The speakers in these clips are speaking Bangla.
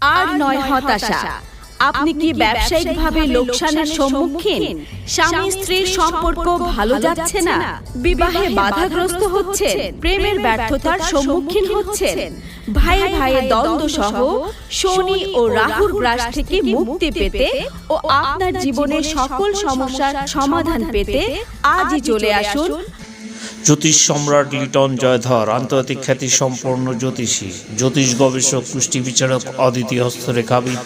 আর নয় হতাশা। আপনি কি ব্যবসায়িকভাবে লোকসানের সম্মুখীন? স্বামী স্ত্রীর সম্পর্ক ভালো যাচ্ছে না। বিবাহে বাধাগ্রস্ত হচ্ছেন। প্রেমের ব্যর্থতার সম্মুখীন হচ্ছেন। ভাই ভাইয়ের দ্বন্দ্ব সহ শনি ও রাহুর গ্রাস থেকে মুক্তি পেতে ও আপনার জীবনের সকল সমস্যার সমাধান পেতে আজই চলে আসুন। জ্যোতিষ সম্রাট লিটন জয়ধর, আন্তর্জাতিক খ্যাতি সম্পন্ন জ্যোতিষী, জ্যোতিষ গবেষক, পুষ্টি বিচারক, অদ্বিতীয় হস্তরেখাবিদ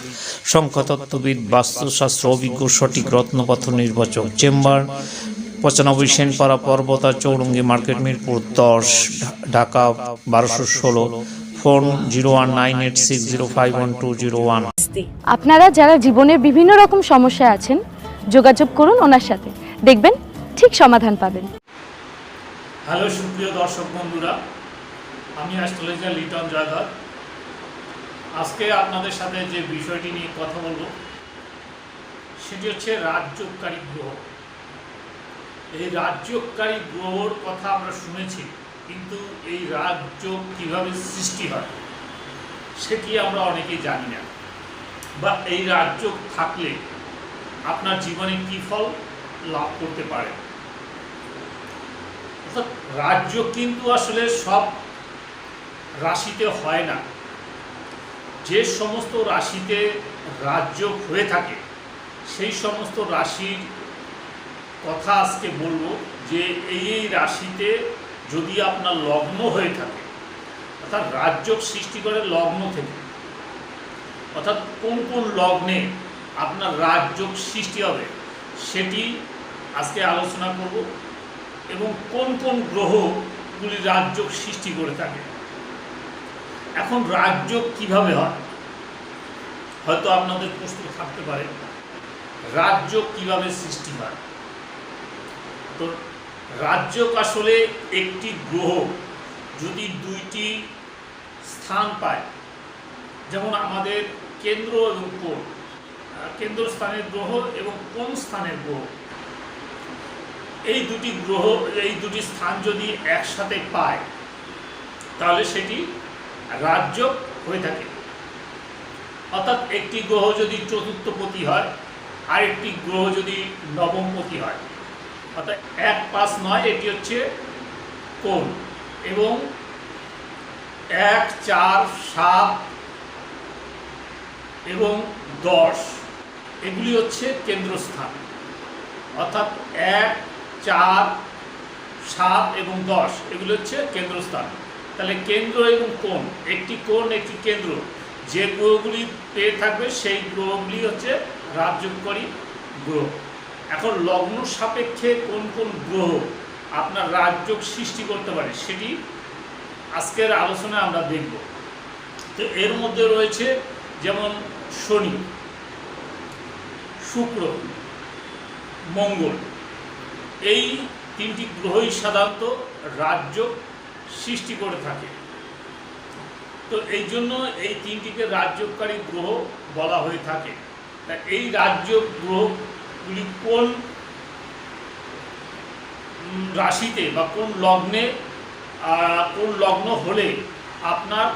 সংখ্যাতত্ত্ববিদ বাস্তুশাস্ত্র অভিজ্ঞ, সঠিক রত্নপাথর নির্বাচক, চেম্বার, পঁচানব্বই সেনপাড়া পর্বতা, চৌরঙ্গি মার্কেট, মিরপুর দশ ঢাকা বারোশো ষোলো, phone zero one nine eight six zero five one two zero one. আপনারা যারা জীবনের বিভিন্ন রকম সমস্যা আছেন, যোগাযোগ করুন ওনার সাথে। দেখবেন ঠিক সমাধান পাবেন। হ্যালো সুপ্রিয় দর্শক বন্ধুরা, আমি অ্যাস্ট্রোলজার লিটন জয়ধর আজকে আপনাদের সাথে যে বিষয়টি নিয়ে কথা বলব, সেটি হচ্ছে রাজযোগকারী গ্রহ। এই রাজযোগকারী গ্রহর কথা আমরা শুনেছি, কিন্তু এই রাজযোগ কীভাবে সৃষ্টি হয় সেটি আমরা অনেকেই জানি না। বা এই রাজযোগ থাকলে আপনার জীবনে কী ফল লাভ করতে পারে? অর্থাৎ রাজ্য কিন্তু আসলে সব রাশিতে হয় না। যে সমস্ত রাশিতে রাজ্য হয়ে থাকে, সেই সমস্ত রাশির কথা আজকে বলব যে এই এই রাশিতে যদি আপনার লগ্ন হয়ে থাকে, অর্থাৎ রাজ্য সৃষ্টি করে লগ্ন থেকে, অর্থাৎ কোন কোন লগ্নে আপনার রাজযোগ সৃষ্টি হবে, সেটি আজকে আলোচনা করব। এবং কোন কোন গ্রহগুলি রাজযোগ সৃষ্টি করে থাকে। এখন রাজযোগ কীভাবে হয়? হয়তো আপনাদের প্রশ্ন থাকতে পারে, রাজযোগ কীভাবে সৃষ্টি হয়? তো রাজযোগ আসলে একটি গ্রহ যদি দুইটি স্থান পায়, যেমন আমাদের কেন্দ্র এবং কোণ। কেন্দ্রস্থানের গ্রহ এবং কোন স্থানের গ্রহ। এই দুটি গ্রহ, এই দুটি স্থান যদি একসাথে পায়, তাহলে সেটি রাজ্য হয়ে থাকে। অর্থাৎ একটি গ্রহ যদি চতুর্থপতি হয়, আরেকটি গ্রহ যদি নবমপতি হয়। অর্থাৎ এক পাঁচ নয়, এটি হচ্ছে কোণ। এবং এক, চার, সাত এবং দশ, এগুলি হচ্ছে কেন্দ্রস্থান। অর্থাৎ এক চার, সাত এবং দশ, এগুলো হচ্ছে কেন্দ্রস্থান। তাহলে কেন্দ্র এবং কোণ, একটি কোণ, একটি কেন্দ্র, যে গ্রহগুলি পেয়ে থাকবে সেই গ্রহগুলি হচ্ছে রাজযোগকারী গ্রহ। এখন লগ্ন সাপেক্ষে কোন কোন গ্রহ আপনার রাজযোগ সৃষ্টি করতে পারে সেটি আজকের আলোচনায় আমরা দেখব। তো এর মধ্যে রয়েছে যেমন শনি, শুক্র, মঙ্গল। এই তিনটি গ্রহই সাধারণত রাজ্য সৃষ্টি করে থাকে। তো এই জন্য এই তিনটিকে রাজ্যকারী গ্রহ বলা হয়ে থাকে। তা এই রাজ্য গ্রহগুলি কোন রাশিতে বা কোন লগ্নে কোন লগ্ন হলে আপনার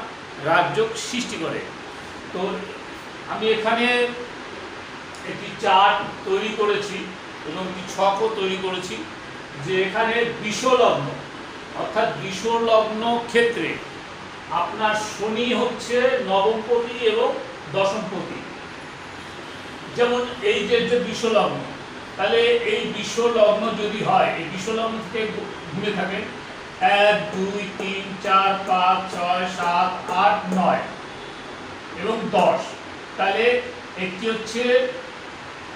রাজ্য সৃষ্টি করে? তো আমি এখানে একটি চার্ট তৈরি করেছি। এবং একটি ছকও তৈরি করেছি, যে এখানে বিষলগ্ন, অর্থাৎ বিষলগ্ন ক্ষেত্রে আপনার শনি হচ্ছে নবমপতি এবং দশমপতি। যেমন এই যে যে বিষলগ্ন, তাহলে এই বিষলগ্ন যদি হয়, এই বিষলগ্ন থেকে ঘুরে থাকেন, এক, দুই, তিন, চার, পাঁচ, ছয়, সাত, আট, নয় এবং দশ, তাহলে একটি হচ্ছে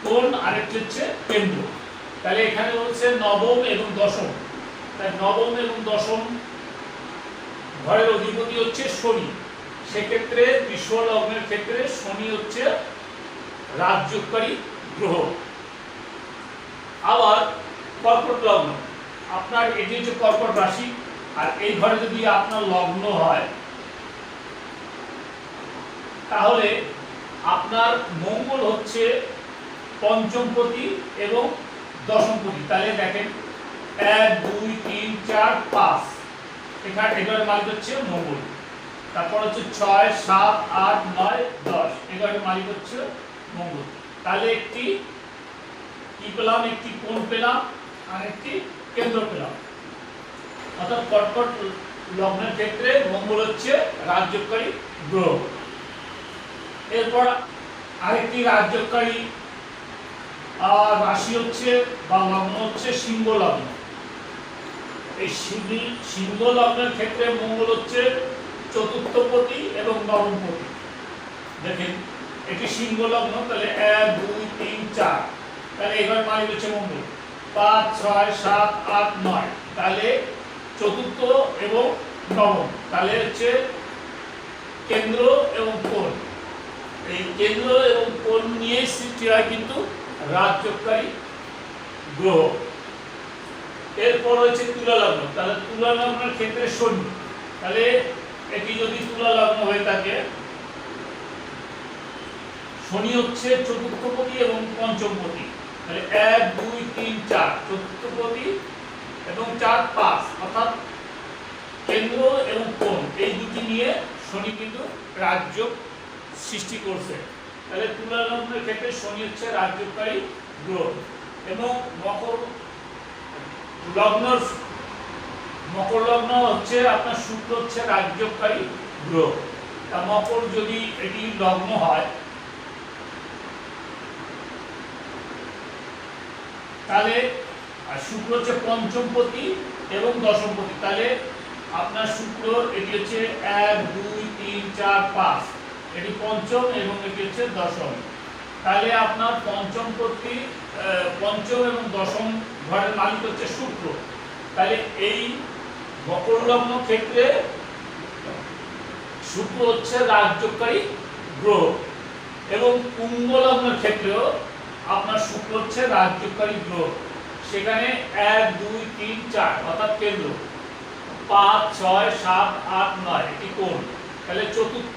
কোন আরেকটি হচ্ছে কেন্দ্র। তাহলে এখানে বলছে নবম এবং দশম। তাই নবম এবং দশম ঘরের অধিপতি হচ্ছে শনি। সেক্ষেত্রে বিশ্ব লগ্নের ক্ষেত্রে শনি হচ্ছে রাজযোগকারী গ্রহ। আবার কর্কট লগ্ন। আপনার এটি হচ্ছে কর্কট রাশি। আর এই ঘরে যদি আপনার লগ্ন হয়, তাহলে আপনার মঙ্গল হচ্ছে পঞ্চমপতি এবং দশমপতি তাহলে দেখেন, এক, দুই, তিন, চার, পাঁচ। এখানে এটার মালিক হচ্ছে মঙ্গল। তারপর হচ্ছে ছয়, সাত, আট, নয়, দশ। মালিক হচ্ছে মঙ্গল। তাহলে একটি কি পেলাম? একটি কোণ পেলাম আর একটি কেন্দ্র পেলাম। অর্থাৎ কটকট লগ্নের ক্ষেত্রে মঙ্গল হচ্ছে রাজ্যকারী গ্রহ। এরপর আরেকটি রাজ্যকারী আর রাশি হচ্ছে বা লগ্ন হচ্ছে সিংহ লগ্ন। এই সিংহ- লগ্নের ক্ষেত্রে মঙ্গল হচ্ছে চতুর্থপতি এবং নবমপতি দেখেন, এটি সিংহ লগ্ন, তাহলে এক, দুই, তিন, চার। তাহলে এবার মালিক হচ্ছে মঙ্গল। পাঁচ, ছয়, সাত, আট, নয়। তাহলে চতুর্থ এবং নবম। তাহলে হচ্ছে কেন্দ্র এবং কোণ। এই কেন্দ্র এবং কোণ নিয়ে সৃষ্টি হয় কিন্তু রাজযোগকারী গ্রহ। এরপর তুলা লগ্ন। তাহলে তুলা লগ্নের ক্ষেত্রে শনি। তাহলে এটি যদি তুলা লগ্ন হয়ে থাকে, শনি হচ্ছে চতুর্থপতি এবং পঞ্চমপতি। তাহলে এক, দুই, তিন, চার। চতুর্থপতি এবং চার, পাঁচ। অর্থাৎ কেন্দ্র এবং কোণ। এই দুটি নিয়ে শনি কিন্তু রাজ্য সৃষ্টি করছে। তাহলে তুলা লগ্নের ক্ষেত্রে শনি হচ্ছে রাজ্যকারী গ্রহ এবং মকর লগ্ন মকর লগ্ন হচ্ছে আপনার শুক্র হচ্ছে রাজ্যকারী গ্রহ। তা মকর যদি এটি লগ্ন হয়, তাহলে শুক্র হচ্ছে পঞ্চমপতি এবং দশমপতি তাহলে আপনার শুক্র এটি হচ্ছে এক, দুই, তিন, চার, পাঁচ। এটি পঞ্চম এবং এটি হচ্ছে দশম। তাহলে আপনার পঞ্চমপতি আহ, পঞ্চম এবং দশম ঘরের মালিক হচ্ছে শুক্র। তাহলে এই মকর লগ্ন ক্ষেত্রে শুক্র হচ্ছে রাজ্যকারী গ্রহ এবং কুম্ভ লগ্নের ক্ষেত্রেও আপনার শুক্র হচ্ছে রাজ্যকারী গ্রহ। সেখানে এক দুই তিন চার অর্থাৎ কেন্দ্র। পাঁচ ছয় সাত আট নয় এটি কোন তাহলে চতুর্থ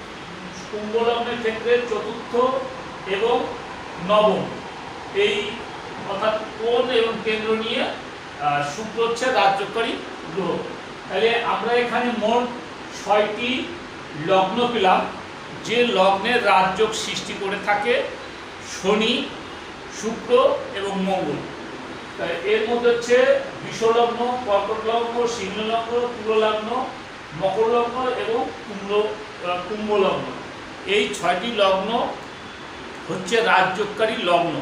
কুম্ভ লগ্নের ক্ষেত্রে চতুর্থ এবং নবম। এই অর্থাৎ কোণ এবং কেন্দ্র নিয়ে শুক্র হচ্ছে রাজ্যকারী গ্রহ। তাহলে আমরা এখানে মোট ছয়টি লগ্ন পেলাম। যে লগ্নের রাজযোগ সৃষ্টি করে থাকে শনি শুক্র এবং মঙ্গল। এর মধ্যে হচ্ছে বিষলগ্ন কর্কট লগ্ন সিংহ লগ্ন তুল মকর লগ্ন এবং কুম্ভ আহ, কুম্ভ লগ্ন এই ছয়টি লগ্ন হচ্ছে রাজযোগকারী লগ্ন।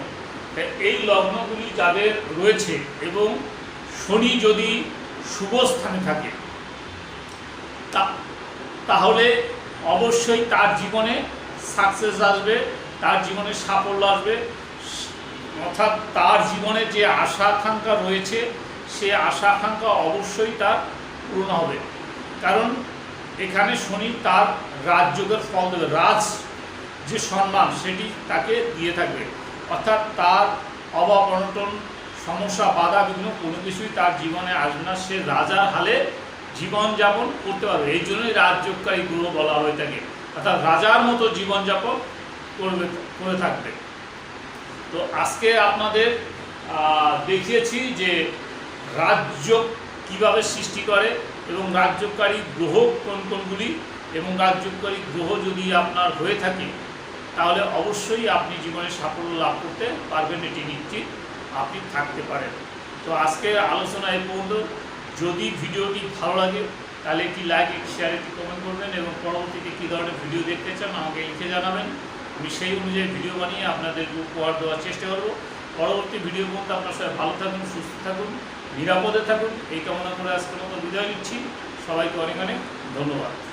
এই লগ্নগুলি যাদের রয়েছে এবং শনি যদি শুভ স্থানে থাকে তাহলে অবশ্যই তার জীবনে সাকসেস আসবে, তার জীবনে সাফল্য আসবে। অর্থাৎ তার জীবনে যে আশা আকাঙ্ক্ষা রয়েছে, সে আশা আকাঙ্ক্ষা অবশ্যই তার পূর্ণ হবে। কারণ এখানে শনি তার রাজযোগের ফল দেবে। রাজ যে সম্মান, সেটি তাকে দিয়ে থাকবে। অর্থাৎ তার অভাব, অনটন, সমস্যা, বাধা, বিঘ্ন কোনো কিছুই তার জীবনে আসবে না। সে রাজার হালে জীবনযাপন করতে পারবে। এই জন্যই রাজযোগকারী গ্রহ বলা হয়ে থাকে অর্থাৎ রাজার মতো জীবনযাপন করবে, করে থাকবে। তো আজকে আপনাদের দেখিয়েছি যে রাজ্য কীভাবে সৃষ্টি করে এবং রাজ্যকারী গ্রহ কোন কোনগুলি এবং রাজ্যকারী গ্রহ যদি আপনার হয়ে থাকে, তাহলে অবশ্যই আপনি জীবনে সাফল্য লাভ করতে পারবেন, এটি নিশ্চিত আপনি থাকতে পারেন। তো আজকের আলোচনা এই পর্যন্ত। যদি ভিডিওটি ভালো লাগে, তাহলে একটি লাইক একটি শেয়ার একটি কমেন্ট করবেন এবং পরবর্তীতে কী ধরনের ভিডিও দেখতে চান আমাকে লিখে জানাবেন। আমি সেই অনুযায়ী ভিডিও বানিয়ে আপনাদের উপহার দেওয়ার চেষ্টা করব। পরবর্তী ভিডিও পর্যন্ত আপনার সবাই ভালো থাকুন, সুস্থ থাকুন। নিরাপদে থাকুন। এই কামনা করে আজকের মতো বিদায় নিচ্ছি। সবাইকে অনেক অনেক ধন্যবাদ।